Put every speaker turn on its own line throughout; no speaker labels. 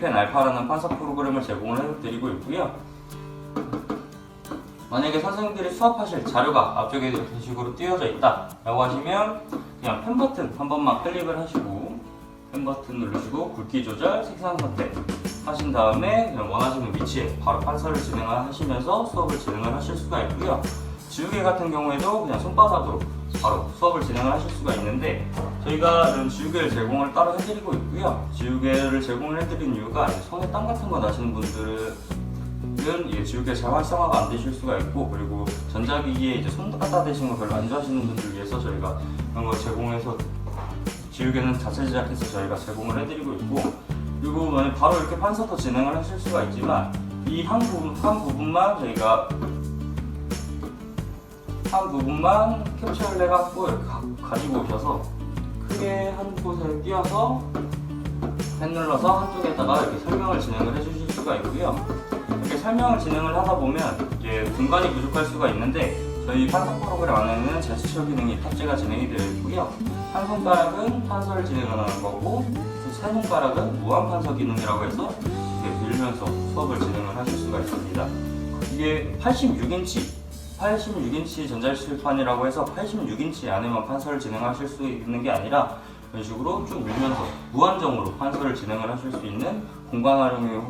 유리펜 알파라는 판사 프로그램을 제공을 해드리고 있고요. 만약에 선생님들이 수업하실 자료가 앞쪽에 이런 식으로 띄워져 있다 라고 하시면 그냥 펜 버튼 한 번만 클릭을 하시고 펜 버튼 누르시고 굵기 조절, 색상 선택 하신 다음에 그냥 원하시는 위치에 바로 판사를 진행하시면서 수업을 진행을 하실 수가 있고요. 지우개 같은 경우에도 그냥 손바닥으로 바로 수업을 진행을 하실 수가 있는데 저희가 이런 지우개를 제공을 따로 해드리고 있고요. 지우개를 제공을 해드린 이유가 손에 땀 같은 거 나시는 분들은 이 지우개 잘 활성화가 안 되실 수가 있고 그리고 전자기기에 이제 손 갖다 대신 거 별로 안 좋아하시는 분들 위해서 저희가 그런 거 제공해서 지우개는 자체 제작해서 저희가 제공을 해드리고 있고 그리고 만약 바로 이렇게 판서도 진행을 하실 수가 있지만 이 한 부분 한 부분만 저희가 한 부분만 캡처를 해갖고 가, 가지고 오셔서 크게 한 곳에 띄어서 펜 눌러서 한쪽에다가 이렇게 설명을 진행을 해주실 수가 있고요. 이렇게 설명을 진행을 하다 보면 이제 공간이 부족할 수가 있는데 저희 판서 프로그램 안에는 제스처 기능이 탑재가 진행이 되어 있고요. 한 손가락은 판서를 진행하는 거고 세 손가락은 무한 판서 기능이라고 해서 이렇게 밀면서 수업을 진행을 하실 수가 있습니다. 이게 86인치 86인치 전자칠판이라고 해서 86인치 안에만 판서를 진행하실 수 있는 게 아니라 이런 식으로 쭉 밀면서 무한정으로 판서를 진행을 하실 수 있는 공간 활용에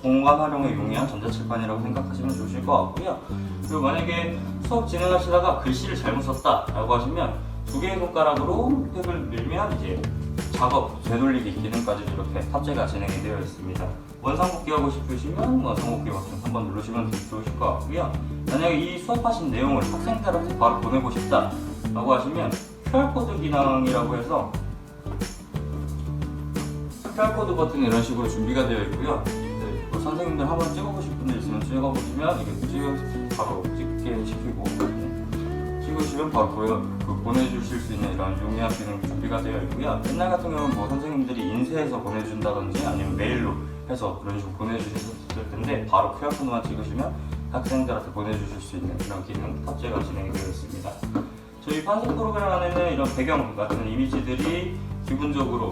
공간 활용에 용이한 전자칠판이라고 생각하시면 좋으실 것 같고요. 그리고 만약에 수업 진행하시다가 글씨를 잘못 썼다라고 하시면 두 개의 손가락으로 획을 밀면 이제 작업 되돌리기 기능까지 이렇게 탑재가 진행이 되어 있습니다. 원상복귀 하고 싶으시면 원상복귀 버튼 한번 누르시면 좋으실 것 같고요. 만약에 이 수업하신 내용을 학생들한테 바로 보내고 싶다 라고 하시면 QR코드 기능이라고 해서 QR코드 버튼이 이런 식으로 준비가 되어 있고요. 네, 뭐 선생님들 한번 찍어보고 싶은 분들 있으면 찍어보시면 이게 찍어 바로 찍게 시키고 네, 찍으시면 바로 그 보내주실 수 있는 이런 용이한 기능 준비가 되어 있고요. 옛날 같은 경우는 뭐 선생님들이 인쇄해서 보내준다든지 아니면 메일로 해서 그런 식으로 보내주셨을 텐데 바로 QR코드만 찍으시면 학생들한테 보내주실 수 있는 그런 기능 탑재가 진행이 되어 있습니다. 저희 판서 프로그램 안에는 이런 배경 같은 이미지들이 기본적으로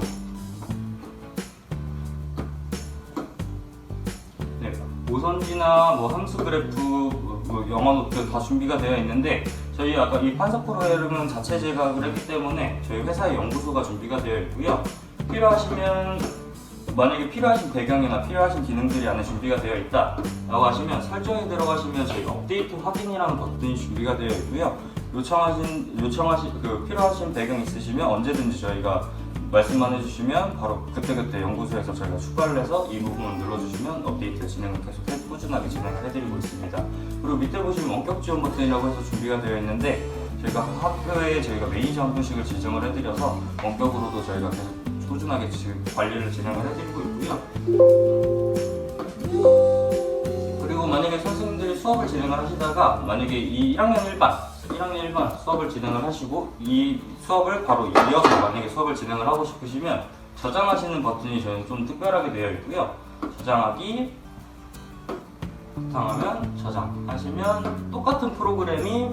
네, 모선지나 뭐 함수 그래프, 뭐, 뭐 영어 노트 다 준비가 되어 있는데 저희 아까 이 판서 프로그램은 자체 제작을 했기 때문에 저희 회사의 연구소가 준비가 되어 있고요. 필요하시면 만약에 필요하신 배경이나 필요하신 기능들이 안에 준비가 되어 있다 라고 하시면 설정에 들어가시면 저희 업데이트 확인이라는 버튼이 준비가 되어 있고요. 요청하신 요청하신 그 필요하신 배경 있으시면 언제든지 저희가 말씀만 해주시면 바로 그때그때 연구소에서 저희가 추가를 해서 이 부분을 눌러주시면 업데이트 진행을 계속 해- 꾸준하게 진행을 해드리고 있습니다. 그리고 밑에 보시면 원격 지원 버튼이라고 해서 준비가 되어 있는데 저희가 학교에 저희가 매니저 한 분씩을 지정을 해드려서 원격으로도 저희가 계속 꾸준하게 지금 관리를 진행을 해드리고 있고요. 그리고 만약에 선생님들이 수업을 진행을 하시다가 만약에 이 1학년 1반 1학년 1반 수업을 진행을 하시고 이 수업을 바로 이어서 만약에 수업을 진행을 하고 싶으시면 저장하시는 버튼이 저희는 좀 특별하게 되어 있고요. 저장하기 바탕화면 저장 하시면 똑같은 프로그램이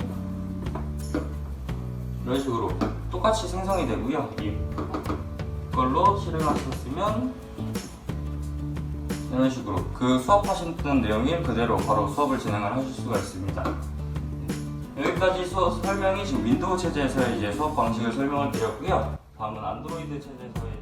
이런 식으로 똑같이 생성이 되고요. 이걸로 실행하셨으면 이런 식으로 그 수업하셨던 내용이 그대로 바로 수업을 진행을 하실 수가 있습니다. 여기까지 수업 설명이 지금 윈도우 체제에서의 이제 수업 방식을 설명을 드렸고요. 다음은 안드로이드 체제에서의